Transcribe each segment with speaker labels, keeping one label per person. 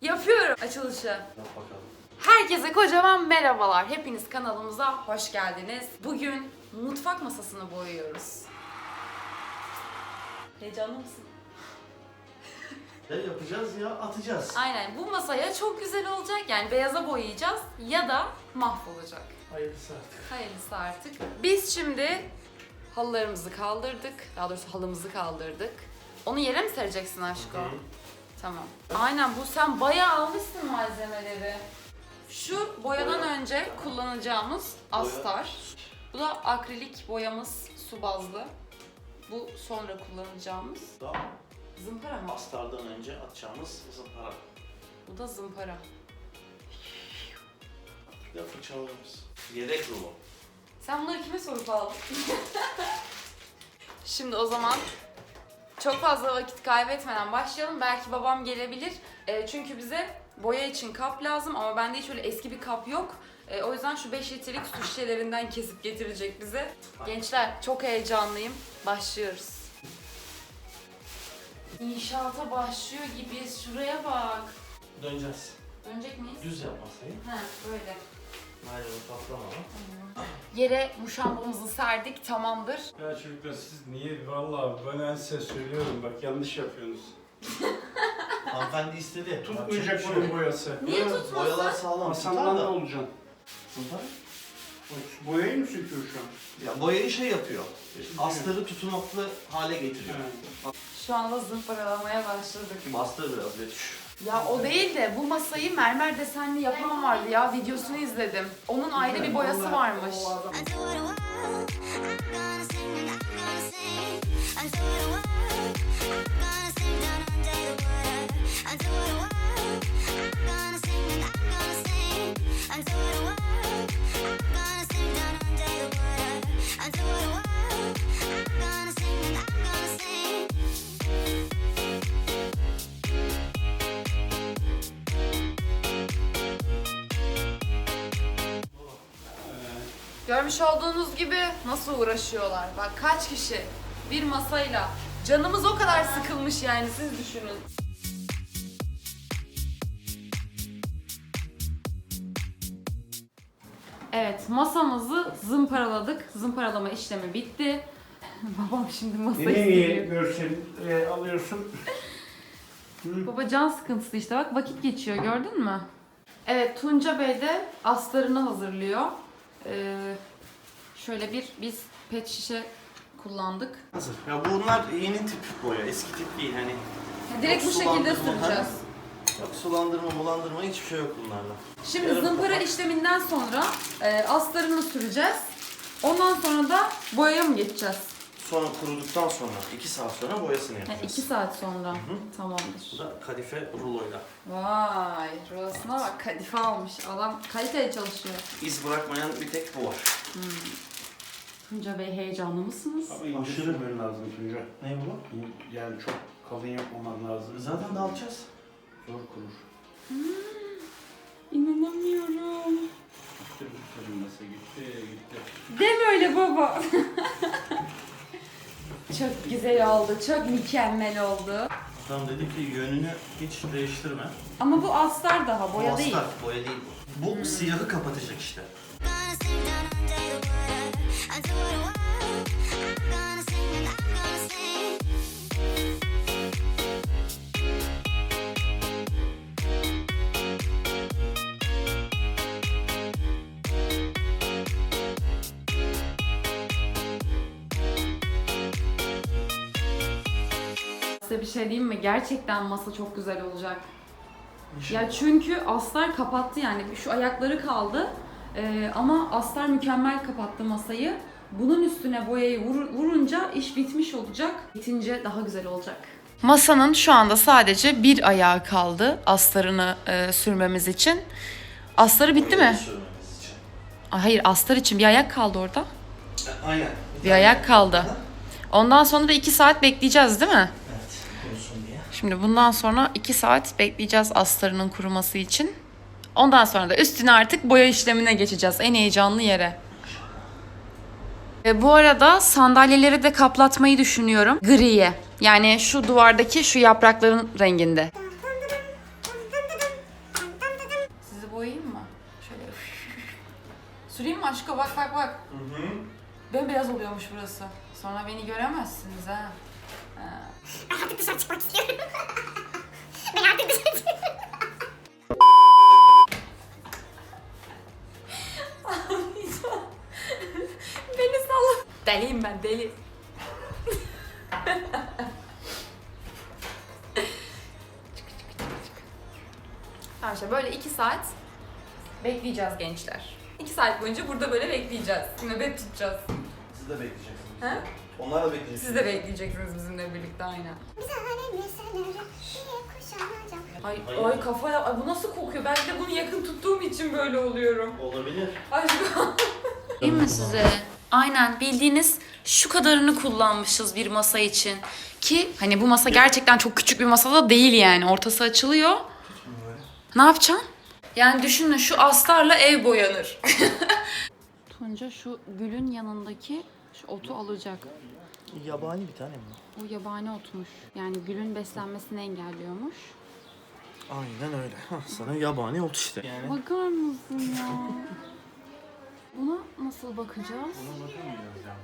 Speaker 1: Yapıyorum açılışı.
Speaker 2: Yap bakalım.
Speaker 1: Herkese kocaman merhabalar. Hepiniz kanalımıza hoş geldiniz. Bugün mutfak masasını boyuyoruz. Heyecanlı mısın?
Speaker 2: Ne yapacağız ya? Atacağız.
Speaker 1: Aynen bu masaya çok güzel olacak. Yani beyaza boyayacağız ya da mahvolacak.
Speaker 2: Hayırlısı artık.
Speaker 1: Hayırlısı artık. Biz şimdi halılarımızı kaldırdık. Daha doğrusu halımızı kaldırdık. Onu yere mi sereceksin aşkım?
Speaker 2: Hı.
Speaker 1: Tamam. Aynen bu sen bayağı almışsın malzemeleri. Şu boyadan
Speaker 2: Boya.
Speaker 1: önce kullanacağımız astar. Bu da akrilik boyamız su bazlı. Bu sonra kullanacağımız
Speaker 2: Daha
Speaker 1: zımpara mı?
Speaker 2: astardan önce atacağımız zımpara.
Speaker 1: Bu da zımpara.
Speaker 2: Bir de fırçalarımız. Yedek rulo.
Speaker 1: Sen bunları kime sorup aldın? Şimdi o zaman çok fazla vakit kaybetmeden başlayalım. Belki babam gelebilir. E, çünkü bize boya için kap lazım ama bende hiç öyle eski bir kap yok. E, o yüzden şu 5 litrelik su şişelerinden kesip getirecek bize. Gençler çok heyecanlıyım. Başlıyoruz. İnşaata başlıyor gibiyiz. Şuraya bak.
Speaker 2: Döneceğiz.
Speaker 1: Dönecek miyiz?
Speaker 2: Düz yap masayı.
Speaker 1: Ha böyle.
Speaker 2: Naylonu patlamadan.
Speaker 1: Yere muşambamızı serdik. Tamamdır.
Speaker 3: Ya çocuklar siz niye vallahi ben en size söylüyorum bak yanlış yapıyorsunuz.
Speaker 2: Hanımefendi istedi.
Speaker 3: Tutmayacak
Speaker 2: Yapacak bir şey
Speaker 3: bunun
Speaker 2: yok.
Speaker 3: boyası.
Speaker 1: Niye tutmasın?
Speaker 2: Boyalar sağlam.
Speaker 3: Masandan
Speaker 2: Tutar
Speaker 3: da olacaksın.
Speaker 2: Tutar.
Speaker 3: Bak, Boyayı mı söküyor şu an?
Speaker 2: Ya boyayı şey yapıyor. Astarı tutunaklı hale getiriyor.
Speaker 1: Şu anda zımparalamaya başladık.
Speaker 2: Bastır biraz Betüş.
Speaker 1: Ya o değil de bu masayı mermer desenli yapan vardı ya videosunu izledim. Onun ayrı bir boyası varmış. Görmüş olduğunuz gibi nasıl uğraşıyorlar. Bak kaç kişi bir masayla. Canımız o kadar sıkılmış yani siz düşünün. Evet masamızı zımparaladık. Zımparalama işlemi bitti. Babam şimdi masayı
Speaker 3: Nereye
Speaker 1: siliyor.
Speaker 3: görsel e, alıyorsun?
Speaker 1: Baba can sıkıntısı işte bak vakit geçiyor gördün mü? Evet Tunca Bey de astarını hazırlıyor. Ee, şöyle bir biz pet şişe kullandık.
Speaker 2: Hazır. Ya bunlar yeni tip boya. Eski tip değil hani.
Speaker 1: Direkt bu şekilde süreceğiz.
Speaker 2: Yok sulandırma, bulandırma hiçbir şey yok bunlarda.
Speaker 1: Şimdi
Speaker 2: Yarım
Speaker 1: zımpara
Speaker 2: kapak.
Speaker 1: işleminden sonra e, astarını süreceğiz. Ondan sonra da boyaya mı geçeceğiz?
Speaker 2: Sonra kuruduktan sonra, 2 saat sonra boyasını
Speaker 1: Ha,
Speaker 2: yapacağız.
Speaker 1: iki saat sonra.
Speaker 2: Bu
Speaker 1: Tamamdır.
Speaker 2: da kadife ruloyla.
Speaker 1: Vay, rulosuna bak kadife almış. Adam kaliteye çalışıyor.
Speaker 2: İz bırakmayan bir tek bu var.
Speaker 1: Tunca Bey heyecanlı mısınız?
Speaker 3: Ama ince
Speaker 2: Aşırı.
Speaker 3: sürmen lazım Tunca.
Speaker 2: Ne bu?
Speaker 3: Yani çok kalın yapmaman lazım.
Speaker 2: Zaten dağıtacağız.
Speaker 3: Zor kurur.
Speaker 1: İnanamıyorum.
Speaker 3: Gitti bu sürünmesi gitti gitti.
Speaker 1: Deme öyle baba. çok güzel oldu, çok mükemmel oldu.
Speaker 2: Adam dedi ki yönünü hiç değiştirme.
Speaker 1: Ama bu astar daha, boya
Speaker 2: Bu
Speaker 1: değil.
Speaker 2: astar, boya değil bu. Bu siyahı kapatacak işte.
Speaker 4: Gonna sing down under the water. I do what I want. I'm gonna sing and I'm gonna sing.
Speaker 1: Şey diyeyim mi? Gerçekten masa çok güzel olacak. Ya çünkü astar kapattı yani şu ayakları kaldı. Ee, ama astar mükemmel kapattı masayı. Bunun üstüne boyayı vur- vurunca iş bitmiş olacak. Bitince daha güzel olacak. Masanın şu anda sadece bir ayağı kaldı astarını e, sürmemiz için. Astarı bitti mi?
Speaker 2: Sürmemiz için.
Speaker 1: Ay, Hayır astar için bir ayak kaldı orada.
Speaker 2: E, Aynen.
Speaker 1: Bir ayak kaldı. Ondan sonra da 2 saat bekleyeceğiz değil mi? Şimdi bundan sonra 2 saat bekleyeceğiz astarının kuruması için. Ondan sonra da üstüne artık boya işlemine geçeceğiz en heyecanlı yere. E, bu arada sandalyeleri de kaplatmayı düşünüyorum griye. Yani şu duvardaki şu yaprakların renginde. Şöyle üf. Süreyim mi aşkım? Bak bak bak.
Speaker 3: Hı hı.
Speaker 1: Bembeyaz oluyormuş burası. Sonra beni göremezsiniz ha.
Speaker 4: Ben artık dışarı çıkmak istiyorum. ben artık dışarı çıkmak
Speaker 1: beni salla. Deliyim ben deli. İşte böyle iki saat bekleyeceğiz gençler. İki saat boyunca burada böyle bekleyeceğiz. Nöbet tutacağız.
Speaker 2: Siz de bekleyeceksiniz.
Speaker 1: He?
Speaker 2: Onlar da bekleyecek.
Speaker 1: Siz de bekleyeceksiniz bizimle birlikte aynen. Ay,
Speaker 2: Hayır.
Speaker 1: ay kafaya, ay bu nasıl kokuyor? Belki de bunu yakın tuttuğum için böyle oluyorum.
Speaker 2: Olabilir.
Speaker 1: Aşkım. Değil mi size? Aynen bildiğiniz şu kadarını kullanmışız bir masa için. Ki hani bu masa gerçekten çok küçük bir masada değil yani. Ortası açılıyor. Ne yapacaksın? Yani düşünün şu astarla ev boyanır. Tunca şu gülün yanındaki şu otu alacak.
Speaker 2: Yabani bir tane mi?
Speaker 1: O yabani otmuş. Yani gülün beslenmesini engelliyormuş.
Speaker 2: Aynen öyle. Hah, sana yabani ot işte. Yani.
Speaker 1: Bakar mısın ya? Buna nasıl bakacağız?
Speaker 2: Buna bakamıyoruz ya.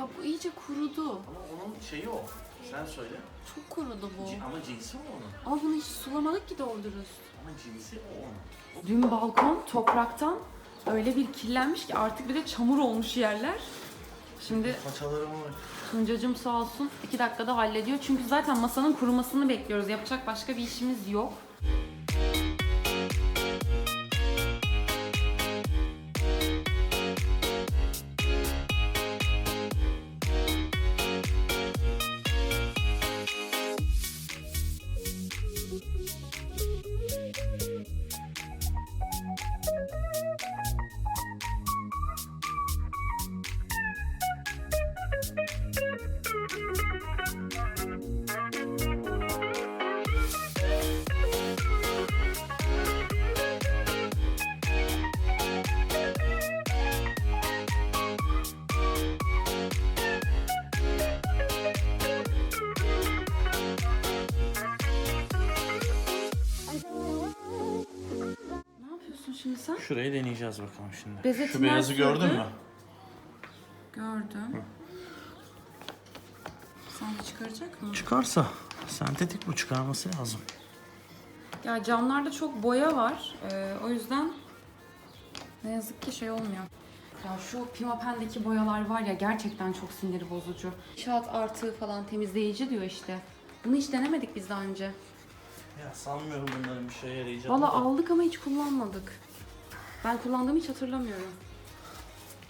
Speaker 1: Ya bu iyice kurudu.
Speaker 2: Ama onun şeyi o. Sen söyle.
Speaker 1: Çok kurudu bu.
Speaker 2: C- ama cinsi o onun.
Speaker 1: Ama bunu hiç sulamadık ki doğru dürüst.
Speaker 2: Ama cinsi o onun.
Speaker 1: Dün balkon topraktan öyle bir kirlenmiş ki artık bir de çamur olmuş yerler. Şimdi
Speaker 2: Paçalarıma bak.
Speaker 1: Tuncacığım sağ olsun iki dakikada hallediyor. Çünkü zaten masanın kurumasını bekliyoruz. Yapacak başka bir işimiz yok. Sen?
Speaker 2: Şurayı deneyeceğiz bakalım şimdi.
Speaker 1: Bezetin
Speaker 2: Şu beyazı gördün mü?
Speaker 1: Gördüm. Sen de çıkaracak mı?
Speaker 2: Çıkarsa sentetik bu çıkarması lazım.
Speaker 1: Ya camlarda çok boya var. Ee, o yüzden ne yazık ki şey olmuyor. Ya şu Pimapen'deki boyalar var ya gerçekten çok sinir bozucu. İnşaat artığı falan temizleyici diyor işte. Bunu hiç denemedik biz daha önce.
Speaker 2: Ya sanmıyorum bunların bir şeye yarayacağını.
Speaker 1: Valla aldık ama hiç kullanmadık. Ben kullandığımı hiç hatırlamıyorum.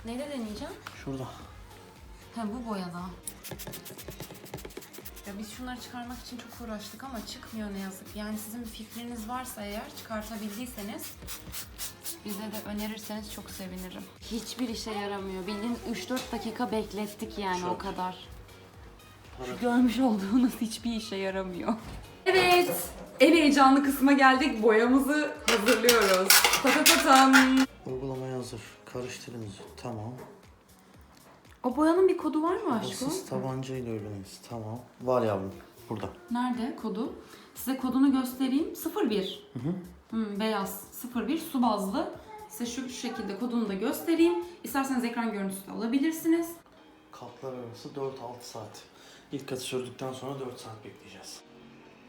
Speaker 1: Neyle deneyeceğim?
Speaker 2: Şurada.
Speaker 1: Ha bu boyada. Ya biz şunları çıkarmak için çok uğraştık ama çıkmıyor ne yazık. Yani sizin bir fikriniz varsa eğer çıkartabildiyseniz bize de önerirseniz çok sevinirim. Hiçbir işe yaramıyor. Bildiğin 3-4 dakika beklettik yani
Speaker 2: Çok.
Speaker 1: o kadar.
Speaker 2: Para.
Speaker 1: Şu görmüş olduğunuz hiçbir işe yaramıyor. Evet. En heyecanlı kısma geldik. Boyamızı hazırlıyoruz. Patatatam.
Speaker 2: Uygulamaya hazır. Karıştırınız. Tamam.
Speaker 1: O boyanın bir kodu var mı aşkım?
Speaker 2: Basız tabancayla öğreniriz. Tamam. Var yavrum. Burada.
Speaker 1: Nerede kodu? Size kodunu göstereyim. 01. Hmm, beyaz 01 su bazlı. Size şu, şu şekilde kodunu da göstereyim. İsterseniz ekran görüntüsü de alabilirsiniz.
Speaker 2: Katlar arası 4-6 saat. İlk katı sürdükten sonra 4 saat bekleyeceğiz.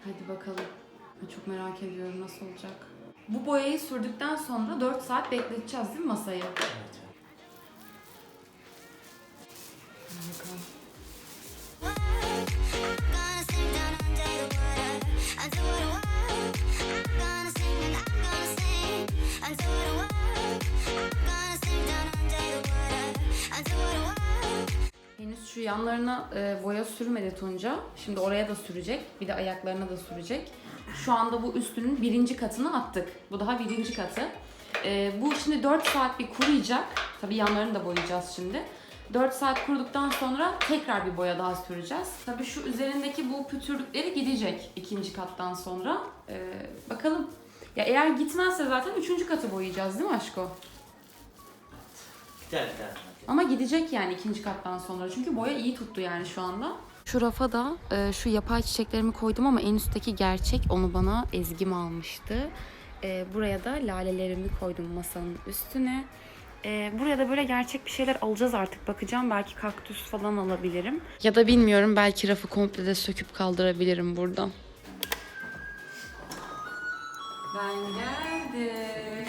Speaker 1: Hadi bakalım. Çok merak ediyorum nasıl olacak. Bu boyayı sürdükten sonra 4 saat bekleteceğiz değil mi masayı?
Speaker 2: Evet.
Speaker 4: Water until the world. I'm gonna sing and I'm gonna sing until the world. I'm gonna sing down under the water until the world.
Speaker 1: Henüz şu yanlarına e, boya sürmedi Tunca. Şimdi oraya da sürecek. Bir de ayaklarına da sürecek. Şu anda bu üstünün birinci katını attık. Bu daha birinci katı. E, bu şimdi 4 saat bir kuruyacak. Tabii yanlarını da boyayacağız şimdi. 4 saat kuruduktan sonra tekrar bir boya daha süreceğiz. Tabii şu üzerindeki bu pütürlükleri gidecek ikinci kattan sonra. E, bakalım. Ya eğer gitmezse zaten üçüncü katı boyayacağız değil mi aşko?
Speaker 2: Gel gel.
Speaker 1: Ama gidecek yani ikinci kattan sonra. Çünkü boya iyi tuttu yani şu anda. Şu rafa da e, şu yapay çiçeklerimi koydum ama en üstteki gerçek onu bana Ezgim almıştı. Ee, buraya da lalelerimi koydum masanın üstüne. Ee, buraya da böyle gerçek bir şeyler alacağız artık. Bakacağım belki kaktüs falan alabilirim. Ya da bilmiyorum belki rafı komple de söküp kaldırabilirim buradan. Ben geldim.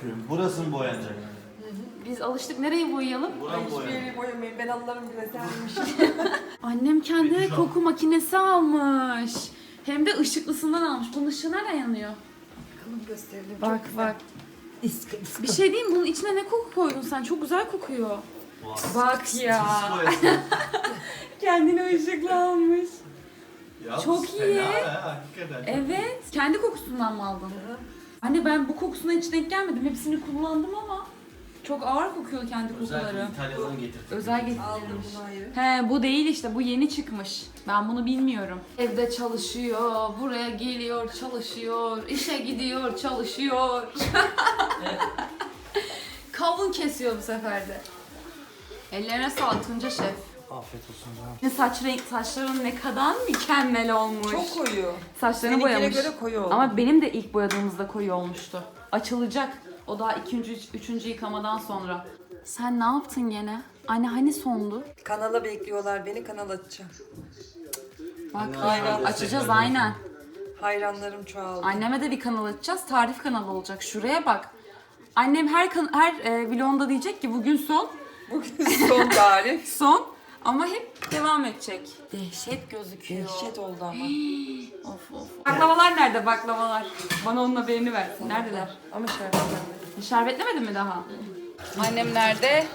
Speaker 2: Selamünaleyküm. Burası mı boyanacak?
Speaker 1: Biz alıştık. Nereyi boyayalım?
Speaker 2: Buram
Speaker 5: Hiçbir
Speaker 2: boyanacak.
Speaker 5: yeri boyamayın. Ben Allah'ım güzelmişim.
Speaker 1: Annem kendine koku makinesi almış. Hem de ışıklısından almış. Bunun ışığı nereden yanıyor?
Speaker 5: Bakalım gösterelim.
Speaker 1: Bak bak.
Speaker 5: İskı, iskı.
Speaker 1: Bir şey diyeyim bunun içine ne koku koydun sen? Çok güzel kokuyor.
Speaker 2: Vay.
Speaker 1: Bak ya.
Speaker 2: Sis boyası.
Speaker 1: Kendine ışıklı almış.
Speaker 2: Ya,
Speaker 1: Çok
Speaker 2: fena
Speaker 1: iyi.
Speaker 2: hakikaten.
Speaker 1: Evet. Kendi kokusundan mı aldın? Anne ben bu kokusuna hiç denk gelmedim. Hepsini kullandım ama çok ağır kokuyor kendi kokuları.
Speaker 2: Özellikle İtalya'dan getirdim.
Speaker 1: Özel
Speaker 5: Aldım
Speaker 1: getirilmiş.
Speaker 5: bunu.
Speaker 1: He bu değil işte bu yeni çıkmış. Ben bunu bilmiyorum. Evde çalışıyor, buraya geliyor, çalışıyor, işe gidiyor, çalışıyor. Kavun kesiyor bu sefer de. Ellerine sağlık Tunca Şef.
Speaker 2: Afiyet olsun canım.
Speaker 1: Ne saç renk, saçların ne kadar mükemmel olmuş.
Speaker 5: Çok koyu.
Speaker 1: Saçlarını
Speaker 5: Seninkine
Speaker 1: boyamış.
Speaker 5: göre koyu oldu.
Speaker 1: Ama benim de ilk boyadığımızda koyu olmuştu. Açılacak. O daha ikinci, üç- üçüncü yıkamadan sonra. Sen ne yaptın gene? Anne hani sondu?
Speaker 5: Kanala bekliyorlar beni. Kanal açacağım.
Speaker 1: Bak
Speaker 2: Aynen.
Speaker 1: açacağız aynen.
Speaker 5: Hayranlarım çoğaldı.
Speaker 1: Anneme de bir kanal açacağız. Tarif kanalı olacak. Şuraya bak. Annem her kan- her e, vlogunda diyecek ki bugün son,
Speaker 5: Bugün son tarih.
Speaker 1: son ama hep devam edecek. Dehşet gözüküyor.
Speaker 5: Dehşet oldu ama.
Speaker 1: Of of. Baklavalar nerede baklavalar? Bana onun haberini ver. Neredeler?
Speaker 5: Ama şerbetlenmedi.
Speaker 1: Şerbetlemedin mi daha? Annem nerede?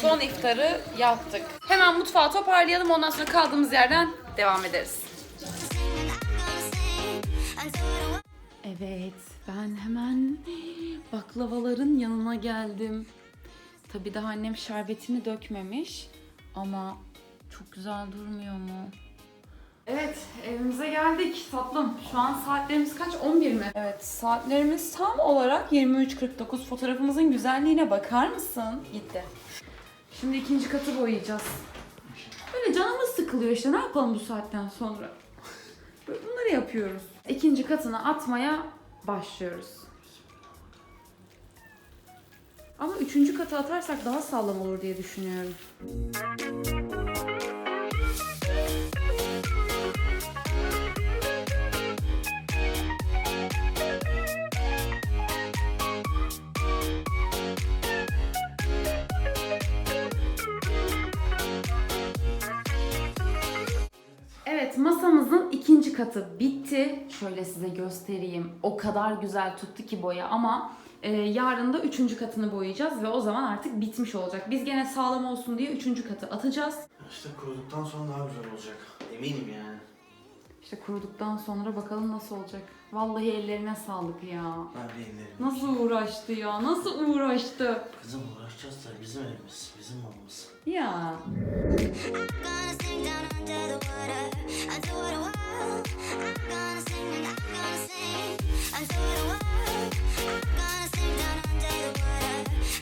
Speaker 1: Son iftarı yaptık. Hemen mutfağı toparlayalım ondan sonra kaldığımız yerden devam ederiz. Evet, ben hemen baklavaların yanına geldim. Tabii daha annem şerbetini dökmemiş ama çok güzel durmuyor mu? Evet, evimize geldik tatlım. Şu an saatlerimiz kaç? 11 mi? Evet, saatlerimiz tam olarak 23.49. Fotoğrafımızın güzelliğine bakar mısın? Gitti. Şimdi ikinci katı boyayacağız. Böyle canımız sıkılıyor işte. Ne yapalım bu saatten sonra? Böyle Bunları yapıyoruz. İkinci katını atmaya başlıyoruz. Ama üçüncü katı atarsak daha sağlam olur diye düşünüyorum. Evet masamızın ikinci katı bitti. Şöyle size göstereyim. O kadar güzel tuttu ki boya ama e, yarın da üçüncü katını boyayacağız ve o zaman artık bitmiş olacak. Biz gene sağlam olsun diye üçüncü katı atacağız.
Speaker 2: İşte kuruduktan sonra daha güzel olacak. Eminim yani.
Speaker 1: İşte kuruduktan sonra bakalım nasıl olacak. Vallahi ellerine sağlık ya.
Speaker 2: Ben de ellerim.
Speaker 1: Nasıl uğraştı ya? Nasıl uğraştı?
Speaker 2: Kızım uğraşacağız da bizim evimiz, bizim malımız.
Speaker 1: Ya.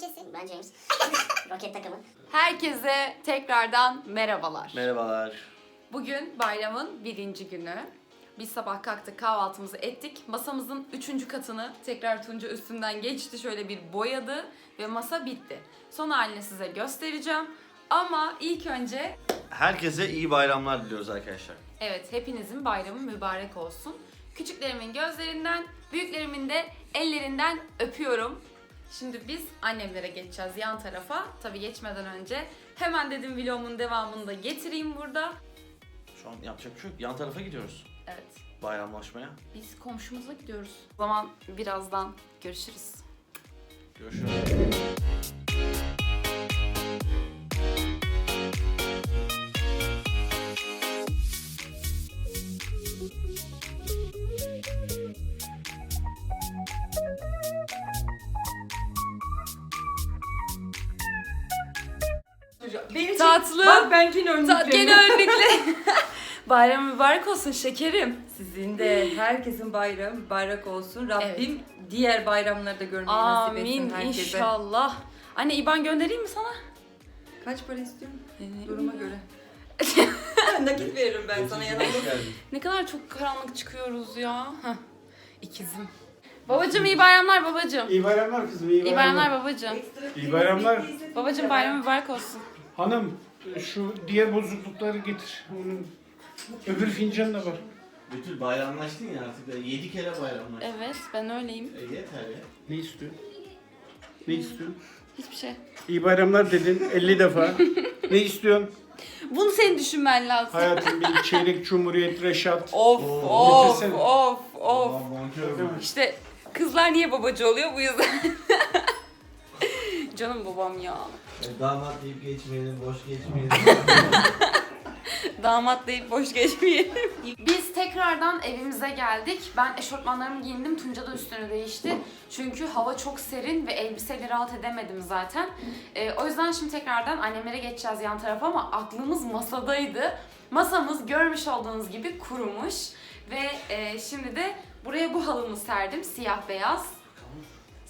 Speaker 6: Bencesi. Ben James. Roket takımı.
Speaker 1: Herkese tekrardan merhabalar.
Speaker 2: Merhabalar.
Speaker 1: Bugün bayramın birinci günü. Biz sabah kalktık kahvaltımızı ettik. Masamızın üçüncü katını tekrar Tunca üstünden geçti. Şöyle bir boyadı ve masa bitti. Son halini size göstereceğim. Ama ilk önce
Speaker 2: Herkese iyi bayramlar diliyoruz arkadaşlar.
Speaker 1: evet hepinizin bayramı mübarek olsun. Küçüklerimin gözlerinden, büyüklerimin de ellerinden öpüyorum. Şimdi biz annemlere geçeceğiz yan tarafa. Tabii geçmeden önce hemen dedim vlogumun devamını da getireyim burada.
Speaker 2: Şu an yapacak bir şey yok. Yan tarafa gidiyoruz.
Speaker 1: Evet.
Speaker 2: Bayramlaşmaya.
Speaker 1: Biz komşumuza gidiyoruz. O zaman birazdan görüşürüz.
Speaker 2: Görüşürüz.
Speaker 5: Benim
Speaker 1: Tatlım.
Speaker 5: Bak ben yine önlüklerim.
Speaker 1: Gene önlükle. Bayram mübarek olsun şekerim.
Speaker 5: Sizin de herkesin bayramı mübarek olsun. Rabbim diğer bayramları da görmeyi nasip etsin
Speaker 1: Amin
Speaker 5: herkese.
Speaker 1: inşallah. Anne IBAN göndereyim mi sana?
Speaker 5: Kaç para istiyorsun?
Speaker 1: Ee,
Speaker 5: Duruma göre. Nakit veririm ben sana yanımda.
Speaker 1: Ne kadar çok karanlık çıkıyoruz ya. Heh. İkizim. Babacım iyi bayramlar babacım.
Speaker 3: İyi bayramlar kızım, iyi
Speaker 1: İyi bayramlar babacım.
Speaker 3: İyi bayramlar.
Speaker 1: Babacım bayram mübarek olsun.
Speaker 3: Hanım şu diğer bozuklukları getir. Onun öbür fincan da var.
Speaker 2: Betül bayramlaştın ya artık. 7 kere bayramlaştın.
Speaker 1: Evet ben öyleyim.
Speaker 2: E, yeter ya.
Speaker 3: Ne istiyorsun? Ne istiyorsun?
Speaker 1: Hiçbir şey.
Speaker 3: İyi bayramlar dedin 50 defa. ne istiyorsun?
Speaker 1: Bunu senin düşünmen lazım.
Speaker 3: Hayatım bir çeyrek cumhuriyet reşat.
Speaker 1: Of
Speaker 2: Oo,
Speaker 1: of
Speaker 3: getirsene.
Speaker 1: of of.
Speaker 2: Aman bonkör bu.
Speaker 1: İşte kızlar niye babacı oluyor bu yüzden. Canım babam ya.
Speaker 7: E, Damat deyip geçmeyelim, boş geçmeyelim.
Speaker 1: Damat deyip boş geçmeyelim. Biz tekrardan evimize geldik. Ben eşofmanlarımı giyindim. Tunca da üstünü değişti. Çünkü hava çok serin ve elbiseyle rahat edemedim zaten. Ee, o yüzden şimdi tekrardan annemlere geçeceğiz yan tarafa ama aklımız masadaydı. Masamız görmüş olduğunuz gibi kurumuş. Ve e, şimdi de buraya bu halımı serdim. Siyah beyaz.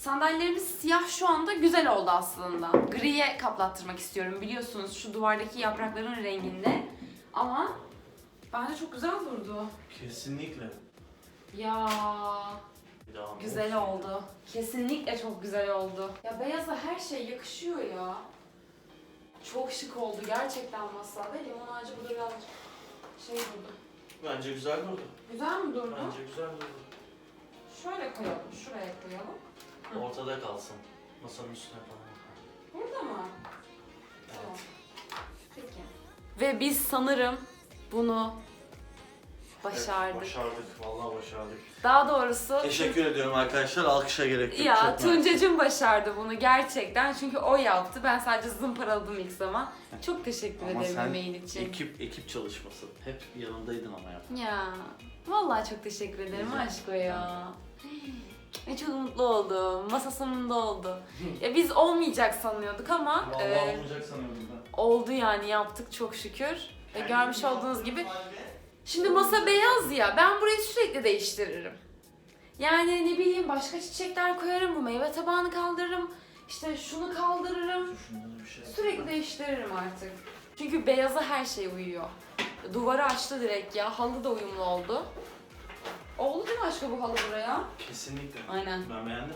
Speaker 1: Sandalyelerimiz siyah şu anda güzel oldu aslında. Griye kaplattırmak istiyorum biliyorsunuz şu duvardaki yaprakların renginde. Ama bence çok güzel durdu.
Speaker 2: Kesinlikle.
Speaker 1: Ya güzel oldu. Kesinlikle çok güzel oldu. Ya beyaza her şey yakışıyor ya. Çok şık oldu gerçekten masa. Ve limon ağacı burada biraz şey durdu.
Speaker 2: Bence güzel durdu.
Speaker 1: Güzel mi durdu?
Speaker 2: Bence güzel durdu.
Speaker 1: Şöyle koyalım, şuraya koyalım.
Speaker 2: Ortada kalsın. Masanın üstüne falan.
Speaker 1: Burada mı? Tamam.
Speaker 2: Evet.
Speaker 1: Peki. Ve biz sanırım bunu başardık.
Speaker 2: Evet, başardık. Vallahi başardık.
Speaker 1: Daha doğrusu
Speaker 2: Teşekkür ediyorum arkadaşlar. Alkışa gerek yok.
Speaker 1: ya
Speaker 2: Çok mersi.
Speaker 1: Tuncacım başardı bunu gerçekten çünkü o yaptı. Ben sadece zımparaladım ilk zaman. Çok teşekkür
Speaker 2: Ama
Speaker 1: ederim
Speaker 2: sen
Speaker 1: emeğin için.
Speaker 2: ekip ekip çalışması. Hep yanındaydın ama ya.
Speaker 1: Ya vallahi çok teşekkür ederim
Speaker 2: Rica
Speaker 1: aşko ya. Ay, çok mutlu oldum. Masa sonunda oldu. ya biz olmayacak sanıyorduk ama
Speaker 2: Vallahi
Speaker 1: e,
Speaker 2: olmayacak sanıyordum ben.
Speaker 1: oldu yani yaptık çok şükür. Ve görmüş olduğunuz gibi Şimdi masa beyaz ya ben burayı sürekli değiştiririm. Yani ne bileyim başka çiçekler koyarım bu meyve tabağını kaldırırım. işte şunu kaldırırım.
Speaker 2: Şundan bir şey.
Speaker 1: Sürekli değiştiririm artık. Çünkü beyaza her şey uyuyor. Duvarı açtı direkt ya. Halı da uyumlu oldu. Oldu değil mi aşkım bu halı buraya?
Speaker 2: Kesinlikle.
Speaker 1: Aynen.
Speaker 2: Ben beğendim.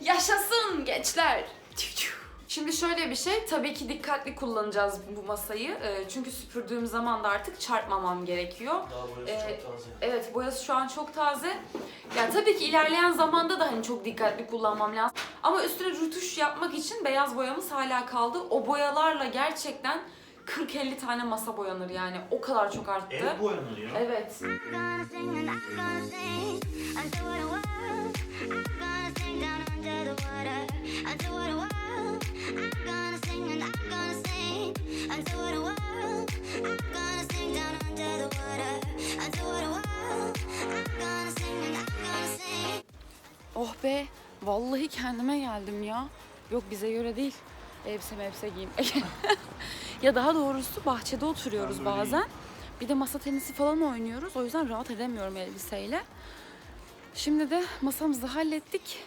Speaker 1: Yaşasın gençler. Tüh tüh. Şimdi şöyle bir şey, tabii ki dikkatli kullanacağız bu masayı. Ee, çünkü süpürdüğüm zaman da artık çarpmamam gerekiyor.
Speaker 2: Daha boyası
Speaker 1: Ee,
Speaker 2: çok taze.
Speaker 1: Evet boyası şu an çok taze. Yani tabii ki ilerleyen zamanda da hani çok dikkatli kullanmam lazım. Ama üstüne rütuş yapmak için beyaz boyamız hala kaldı. O boyalarla gerçekten 40-50 tane masa boyanır yani. O kadar çok arttı.
Speaker 2: Ev boyanır ya.
Speaker 1: Evet. Oh be. Vallahi kendime geldim ya. Yok bize göre değil. Elbise mebse giyeyim. ya daha doğrusu bahçede oturuyoruz bazen. Bir de masa tenisi falan oynuyoruz. O yüzden rahat edemiyorum elbiseyle. Şimdi de masamızı hallettik.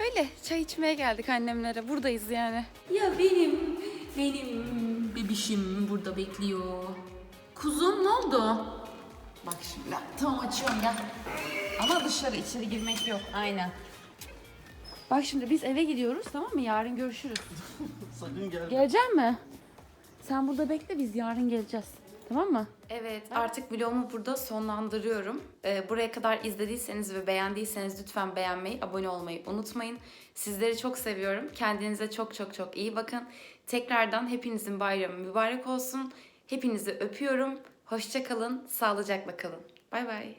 Speaker 1: Öyle çay içmeye geldik annemlere. Buradayız yani. Ya benim, benim bebişim burada bekliyor. Kuzum ne oldu? Bak şimdi. Tamam açıyorum ya. Ama dışarı içeri girmek yok. Aynen. Bak şimdi biz eve gidiyoruz tamam mı? Yarın görüşürüz.
Speaker 2: Sakın gel.
Speaker 1: Gelecek mi? Sen burada bekle biz yarın geleceğiz. Tamam mı? Evet artık vlogumu burada sonlandırıyorum. Ee, buraya kadar izlediyseniz ve beğendiyseniz lütfen beğenmeyi, abone olmayı unutmayın. Sizleri çok seviyorum. Kendinize çok çok çok iyi bakın. Tekrardan hepinizin bayramı mübarek olsun. Hepinizi öpüyorum. Hoşça kalın, sağlıcakla kalın. Bay bay.